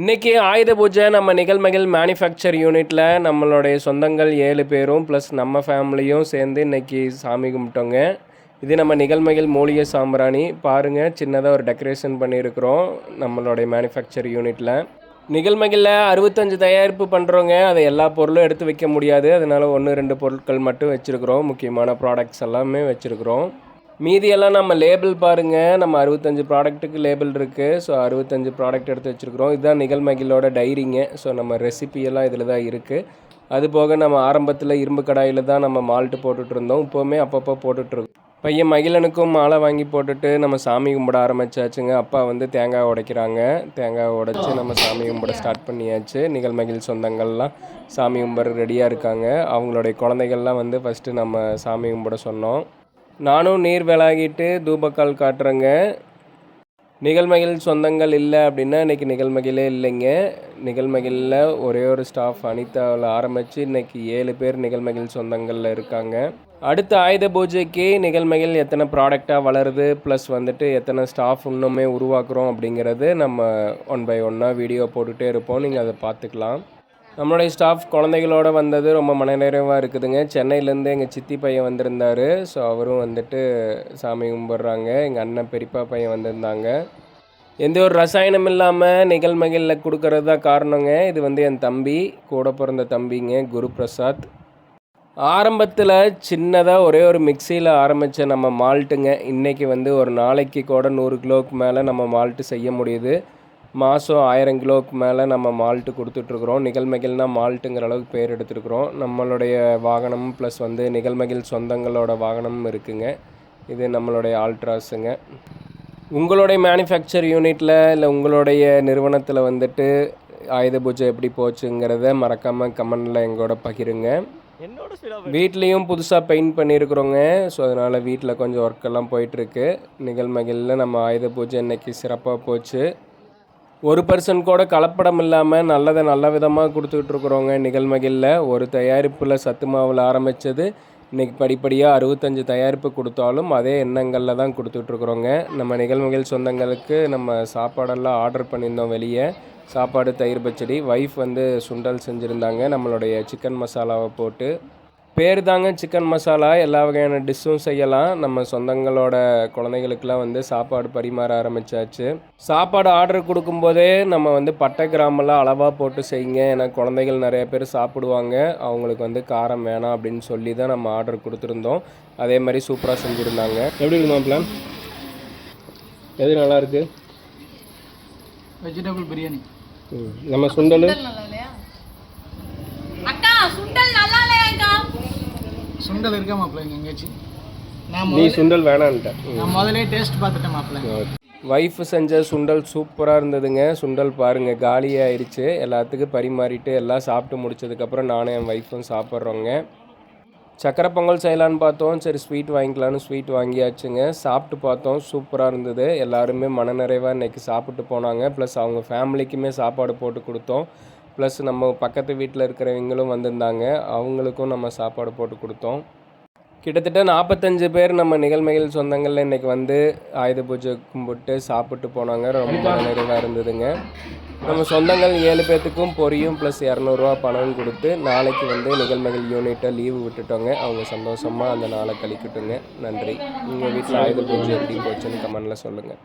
இன்றைக்கி ஆயுத பூஜை நம்ம நிகழ்மகள் மேனுஃபேக்சர் யூனிட்டில் நம்மளுடைய சொந்தங்கள் ஏழு பேரும் ப்ளஸ் நம்ம ஃபேமிலியும் சேர்ந்து இன்றைக்கி சாமி கும்பிட்டோங்க. இது நம்ம நிகழ்மகள் மூலிகை சாம்பிராணி. பாருங்கள் சின்னதாக ஒரு டெக்கரேஷன் பண்ணியிருக்கிறோம் நம்மளுடைய மேனுஃபேக்சர் யூனிட்டில் நிகழ்மகளில் அறுபத்தஞ்சு தயாரிப்பு பண்ணுறோங்க அதை எல்லா பொருளும் எடுத்து வைக்க முடியாது. அதனால் ஒன்று ரெண்டு பொருட்கள் மட்டும் வச்சுருக்குறோம். முக்கியமான ப்ராடக்ட்ஸ் எல்லாமே வச்சுருக்குறோம். மீதியெல்லாம் நம்ம லேபிள் பாருங்கள் நம்ம அறுபத்தஞ்சு ப்ராடக்ட்டுக்கு லேபிள் இருக்குது ஸோ அறுபத்தஞ்சு ப்ராடக்ட் எடுத்து வச்சுருக்குறோம். இதுதான் நிகழ்மகிலோட டைரிங்க ஸோ நம்ம ரெசிபியெல்லாம் இதில் தான் இருக்குது அது போக நம்ம ஆரம்பத்தில் இரும்பு கடாயில் தான் நம்ம மால்ட்டு போட்டுட்ருந்தோம் இப்போவுமே அப்பப்போ போட்டுட்ருக்கோம் பையன் மகிழனுக்கும் மாலை வாங்கி போட்டுட்டு நம்ம சாமி கும்பிட ஆரம்பிச்சாச்சுங்க. அப்பா வந்து தேங்காய் உடைக்கிறாங்க. தேங்காய் உடைச்சி நம்ம சாமி கும்பிட ஸ்டார்ட் பண்ணியாச்சு. நிகழ்மகிழ் சொந்தங்கள்லாம் சாமி கும்பிட ரெடியாக இருக்காங்க. அவங்களுடைய குழந்தைகள்லாம் வந்து ஃபஸ்ட்டு நம்ம சாமி கும்பிட சொன்னோம். நானும் நீர் விளாகிட்டு தூபக்கால் காட்டுறேங்க. நிகழ்மகிழ் சொந்தங்கள் இல்லை அப்படின்னா இன்றைக்கி நிகழ்மகிழே இல்லைங்க. நிகழ்மகிழில் ஒரே ஒரு ஸ்டாஃப் அனிதாவில் ஆரம்பித்து இன்றைக்கி ஏழு பேர் நிகழ்மகிழ் சொந்தங்களில் இருக்காங்க. அடுத்த ஆயுத பூஜைக்கு நிகழ்மகிழ் எத்தனை ப்ராடக்டாக வளருது ப்ளஸ் வந்துட்டு எத்தனை ஸ்டாஃப் இன்னுமே உருவாக்குறோம் அப்படிங்கிறது நம்ம ஒன் பை ஒன்னாக வீடியோ போட்டுகிட்டே இருப்போம். நீங்கள் அதை பார்த்துக்கலாம். நம்மளுடைய ஸ்டாஃப் குழந்தைகளோட வந்தது ரொம்ப மனநிறைவாக இருக்குதுங்க. சென்னையிலேருந்து எங்கள் சித்தி பையன் வந்திருந்தார். ஸோ அவரும் வந்துட்டு சாமி கும்பிட்றாங்க. எங்கள் அண்ணன் பெரியப்பா பையன் வந்திருந்தாங்க. எந்த ஒரு ரசாயனம் இல்லாமல் நிகழ்மகளில் கொடுக்கறது தான் காரணங்க. இது வந்து என் தம்பி கூட பிறந்த தம்பிங்க குரு பிரசாத். ஆரம்பத்தில் சின்னதாக ஒரே ஒரு மிக்சியில் ஆரம்பித்த நம்ம மால்ட்டுங்க. இன்றைக்கி வந்து ஒரு நாளைக்கு கூட நூறு கிலோவுக்கு மேலே நம்ம மால்ட்டு செய்ய முடியுது. மாதம் ஆயிரம் கிலோவுக்கு மேலே நம்ம மால்ட்டு கொடுத்துட்ருக்குறோம். நிகழ்மகிழ்னா மால்ட்டுங்கிற அளவுக்கு பேர் எடுத்துருக்குறோம் நம்மளுடைய வாகனம் ப்ளஸ் வந்து நிகழ்மகிழ் சொந்தங்களோட வாகனமும் இருக்குங்க. இது நம்மளுடைய ஆல்ட்ராஸுங்க உங்களுடைய மேனுஃபேக்சர் யூனிட்டில் இல்லை உங்களுடைய நிறுவனத்தில் வந்துட்டு ஆயுத பூஜை எப்படி போச்சுங்கிறத மறக்காமல் கமெண்டில் எங்களோட பகிருங்க. வீட்லேயும் புதுசாக பெயிண்ட் பண்ணியிருக்கிறோங்க ஸோ அதனால் வீட்டில் கொஞ்சம் ஒர்க்கெல்லாம் போயிட்டுருக்கு நிகழ்மகிழில் நம்ம ஆயுத பூஜை இன்றைக்கி சிறப்பாக போச்சு. ஒரு பர்சன் கூட கலப்படம் இல்லாமல் நல்லதை நல்ல விதமாக கொடுத்துக்கிட்டு இருக்கிறோங்க நிகழ்மகிழில் ஒரு தயாரிப்பில் சத்து மாவில் ஆரம்பித்தது இன்றைக்கி படிப்படியாக அறுபத்தஞ்சு தயாரிப்பு கொடுத்தாலும் அதே எண்ணங்களில் தான் கொடுத்துட்ருக்குறோங்க நம்ம நிகழ்மகள் சொந்தங்களுக்கு நம்ம சாப்பாடெல்லாம் ஆர்டர் பண்ணியிருந்தோம் வெளியே. சாப்பாடு தயிர் பச்சடி ஒய்ஃப் வந்து சுண்டல் செஞ்சுருந்தாங்க. நம்மளுடைய சிக்கன் மசாலாவை போட்டு பேர் தாங்க சிக்கன் மசாலா. எல்லா வகையான டிஷ்ஷும் செய்யலாம். நம்ம சொந்தங்களோட குழந்தைகளுக்கெல்லாம் வந்து சாப்பாடு பரிமாற ஆரம்பித்தாச்சு சாப்பாடு ஆர்டர் கொடுக்கும்போதே நம்ம வந்து பட்டை கிராமெல்லாம் அளவாக போட்டு செய்யுங்க. ஏன்னா குழந்தைகள் நிறைய பேர் சாப்பிடுவாங்க. அவங்களுக்கு வந்து காரம் வேணாம் அப்படின்னு சொல்லி தான் நம்ம ஆர்டர் கொடுத்துருந்தோம். அதே மாதிரி சூப்பராக செஞ்சுருந்தாங்க. எப்படி இருக்குமா பிளான் எது நல்லாயிருக்கு வெஜிடபிள் பிரியாணி நம்ம சுண்டல் அக்கா சுண்டல் நல்லா இல்லையாக்கா சுண்டல் இருக்கா மாப்பிள்ள? இங்கே எங்கேயாச்சும் நான் நீ சுண்டல் வேணான்ட்ட. நான் முதலே டேஸ்ட் பார்த்துட்டேன் மாப்பிள்ள. ஒய்ஃப் செஞ்ச சுண்டல் சூப்பராக இருந்ததுங்க. சுண்டல் பாருங்கள் காலியாயிருச்சு எல்லாத்துக்கும் பரிமாறிட்டு எல்லாம் சாப்பிட்டு முடிச்சதுக்கப்புறம் நானும் என் ஒய்ஃபும் சாப்பிட்றோங்க. சக்கரை பொங்கல் செய்யலான்னு பார்த்தோம். சரி ஸ்வீட் வாங்கிக்கலான்னு ஸ்வீட் வாங்கியாச்சுங்க. சாப்பிட்டு பார்த்தோம். சூப்பராக இருந்தது. எல்லாருமே மனநிறைவாக இன்றைக்கி சாப்பிட்டு போனாங்க. ப்ளஸ் அவங்க ஃபேமிலிக்குமே சாப்பாடு போட்டு கொடுத்தோம். ப்ளஸ் நம்ம பக்கத்து வீட்டில் இருக்கிறவங்களும் வந்திருந்தாங்க. அவங்களுக்கும் நம்ம சாப்பாடு போட்டு கொடுத்தோம். கிட்டத்தட்ட நாற்பத்தஞ்சு பேர் நம்ம நிகழ்மைகள் சொந்தங்களில் இன்றைக்கி வந்து ஆயுத பூஜை கும்பிட்டு சாப்பிட்டு போனாங்க. ரொம்ப நிறைவாக இருந்ததுங்க. நம்ம சொந்தங்கள் ஏழு பேர்த்துக்கும் பொரியும் ப்ளஸ் இரநூறுவா பணம் கொடுத்து நாளைக்கு வந்து நிகழ்மைகள் யூனிட்டை லீவு விட்டுட்டோங்க. அவங்க சந்தோஷமாக அந்த நாளை கழிக்கட்டுங்க. நன்றி. உங்கள் வீட்டில் ஆயுத பூஜை எப்படி போச்சுன்னு கமெண்டில் சொல்லுங்கள்